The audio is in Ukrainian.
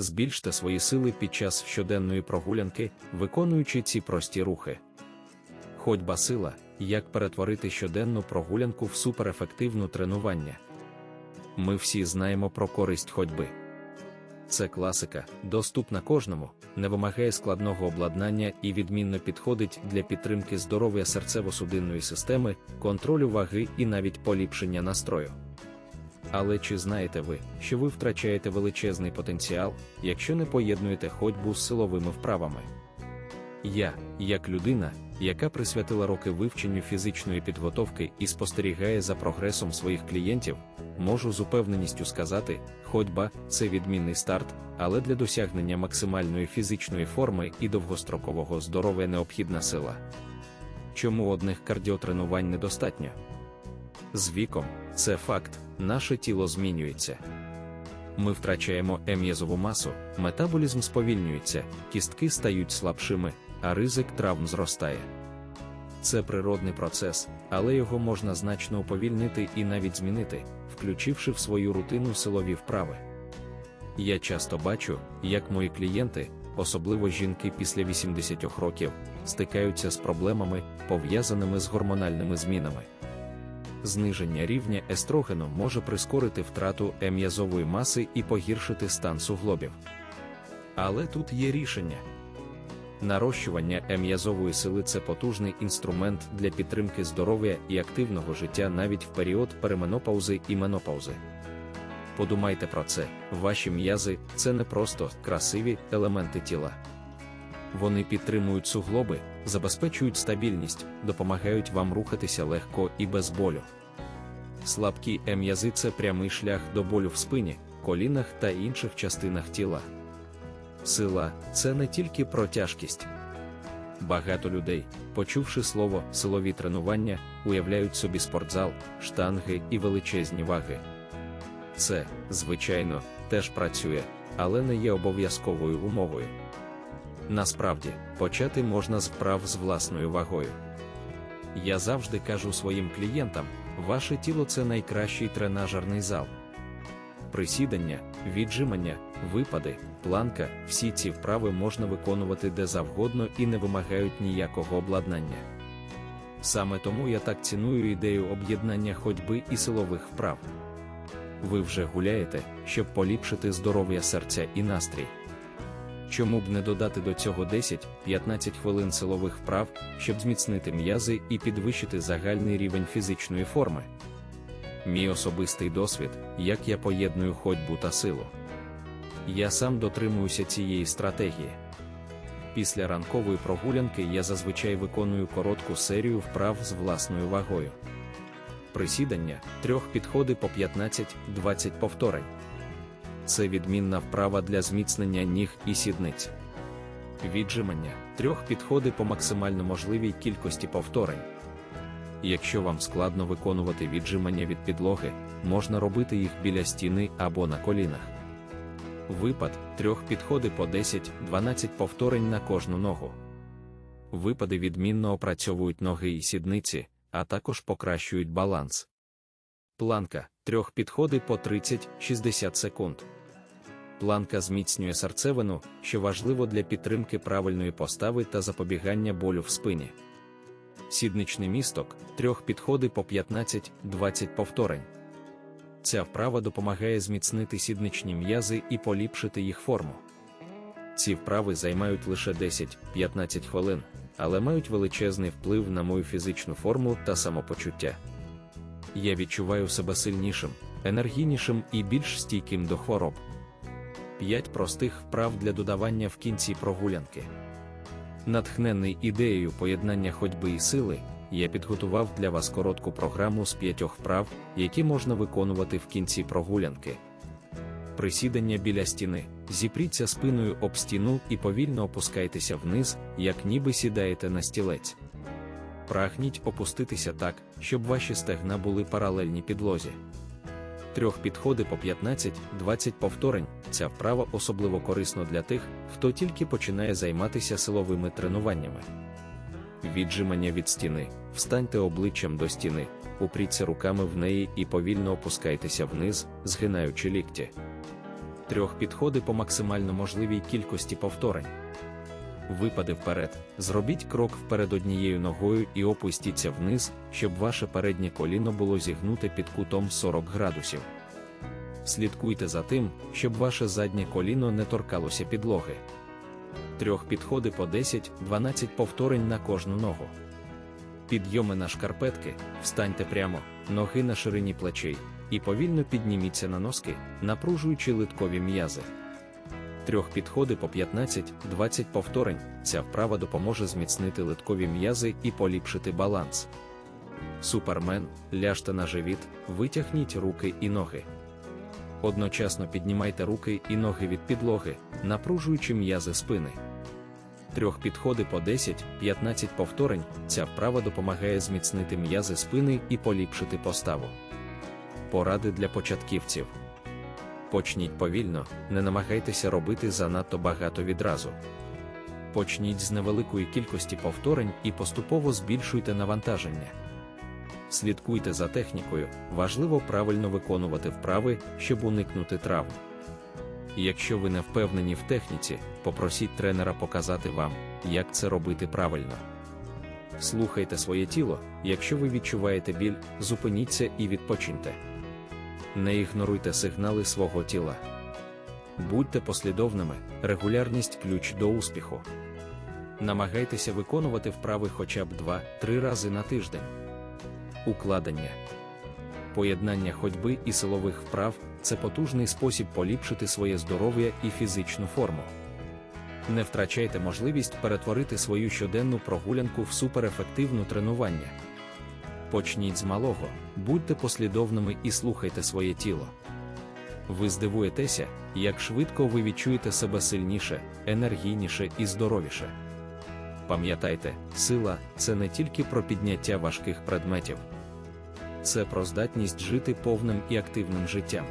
Збільште свої сили під час щоденної прогулянки, виконуючи ці прості рухи. Ходьба сила, як перетворити щоденну прогулянку в суперефективну тренування. Ми всі знаємо про користь ходьби. Це класика, доступна кожному, не вимагає складного обладнання і відмінно підходить для підтримки здоров'я серцево-судинної системи, контролю ваги і навіть поліпшення настрою. Але чи знаєте ви, що ви втрачаєте величезний потенціал, якщо не поєднуєте ходьбу з силовими вправами? Я, як людина, яка присвятила роки вивченню фізичної підготовки і спостерігає за прогресом своїх клієнтів, можу з упевненістю сказати, ходьба це відмінний старт, але для досягнення максимальної фізичної форми і довгострокового здоров'я необхідна сила. Чому одних кардіотренувань недостатньо? З віком, це факт, наше тіло змінюється. Ми втрачаємо ем'язову масу, метаболізм сповільнюється, кістки стають слабшими, а ризик травм зростає. Це природний процес, але його можна значно уповільнити і навіть змінити, включивши в свою рутину силові вправи. Я часто бачу, як мої клієнти, особливо жінки після 80 років, стикаються з проблемами, пов'язаними з гормональними змінами. Зниження рівня естрогену може прискорити втрату ем'язової маси і погіршити стан суглобів. Але тут є рішення. Нарощування ем'язової сили це потужний інструмент для підтримки здоров'я і активного життя навіть в період переменопаузи і менопаузи. Подумайте про це, ваші м'язи це не просто красиві елементи тіла. Вони підтримують суглоби, забезпечують стабільність, допомагають вам рухатися легко і без болю. Слабкі ем'язи це прямий шлях до болю в спині, колінах та інших частинах тіла. Сила це не тільки про тяжкість. Багато людей, почувши слово силові тренування, уявляють собі спортзал, штанги і величезні ваги. Це, звичайно, теж працює, але не є обов'язковою умовою. Насправді, почати можна з вправ з власною вагою. Я завжди кажу своїм клієнтам: ваше тіло це найкращий тренажерний зал. Присідання, віджимання, випади, планка, всі ці вправи можна виконувати де завгодно і не вимагають ніякого обладнання. Саме тому я так ціную ідею об'єднання ходьби і силових вправ. Ви вже гуляєте, щоб поліпшити здоров'я серця і настрій. Чому б не додати до цього 10-15 хвилин силових вправ, щоб зміцнити м'язи і підвищити загальний рівень фізичної форми? Мій особистий досвід, як я поєдную ходьбу та силу. Я сам дотримуюся цієї стратегії. Після ранкової прогулянки я зазвичай виконую коротку серію вправ з власною вагою. Присідання трьох підходи по 15-20 повторень. Це відмінна вправа для зміцнення ніг і сідниць. Віджимання трьох підходи по максимально можливій кількості повторень. Якщо вам складно виконувати віджимання від підлоги, можна робити їх біля стіни або на колінах. Випад трьох підходи по 10-12 повторень на кожну ногу. Випади відмінно опрацьовують ноги і сідниці, а також покращують баланс. Планка трьох підходи по 30-60 секунд. Планка зміцнює серцевину, що важливо для підтримки правильної постави та запобігання болю в спині. Сідничний місток трьох підходи по 15-20 повторень. Ця вправа допомагає зміцнити сідничні м'язи і поліпшити їх форму. Ці вправи займають лише 10-15 хвилин, але мають величезний вплив на мою фізичну форму та самопочуття. Я відчуваю себе сильнішим, енергійнішим і більш стійким до хвороб. 5 простих вправ для додавання в кінці прогулянки. Натхнений ідеєю поєднання ходьби і сили, я підготував для вас коротку програму з п'ятьох вправ, які можна виконувати в кінці прогулянки. Присідання біля стіни. Зіпріться спиною об стіну і повільно опускайтеся вниз, як ніби сідаєте на стілець. Прагніть опуститися так, щоб ваші стегна були паралельні підлозі. Трьох підходи по 15-20 повторень. Ця вправа особливо корисна для тих, хто тільки починає займатися силовими тренуваннями. Віджимання від стіни. Встаньте обличчям до стіни, упріться руками в неї і повільно опускайтеся вниз, згинаючи лікті. Трьох підходи по максимально можливій кількості повторень. Випади вперед, зробіть крок вперед однією ногою і опустіться вниз, щоб ваше переднє коліно було зігнуте під кутом 40 градусів. Слідкуйте за тим, щоб ваше заднє коліно не торкалося підлоги. Трьох підходи по 10-12 повторень на кожну ногу. Підйоми на шкарпетки, встаньте прямо, ноги на ширині плечей, і повільно підніміться на носки, напружуючи литкові м'язи. Трьох підходи по 15-20 повторень. Ця вправа допоможе зміцнити литкові м'язи і поліпшити баланс. Супермен, ляжте на живіт, витягніть руки і ноги. Одночасно піднімайте руки і ноги від підлоги, напружуючи м'язи спини. Трьох підходи по 10-15 повторень. Ця вправа допомагає зміцнити м'язи спини і поліпшити поставу. Поради для початківців. Почніть повільно, не намагайтеся робити занадто багато відразу. Почніть з невеликої кількості повторень і поступово збільшуйте навантаження. Слідкуйте за технікою, важливо правильно виконувати вправи, щоб уникнути травм. Якщо ви не впевнені в техніці, попросіть тренера показати вам, як це робити правильно. Слухайте своє тіло, якщо ви відчуваєте біль, зупиніться і відпочиньте. Не ігноруйте сигнали свого тіла. Будьте послідовними, регулярність ключ до успіху. Намагайтеся виконувати вправи хоча б 2-3 рази на тиждень. Укладення. Поєднання ходьби і силових вправ це потужний спосіб поліпшити своє здоров'я і фізичну форму. Не втрачайте можливість перетворити свою щоденну прогулянку в суперефективну тренування. Почніть з малого, будьте послідовними і слухайте своє тіло. Ви здивуєтеся, як швидко ви відчуєте себе сильніше, енергійніше і здоровіше. Пам'ятайте, сила це не тільки про підняття важких предметів, це про здатність жити повним і активним життям.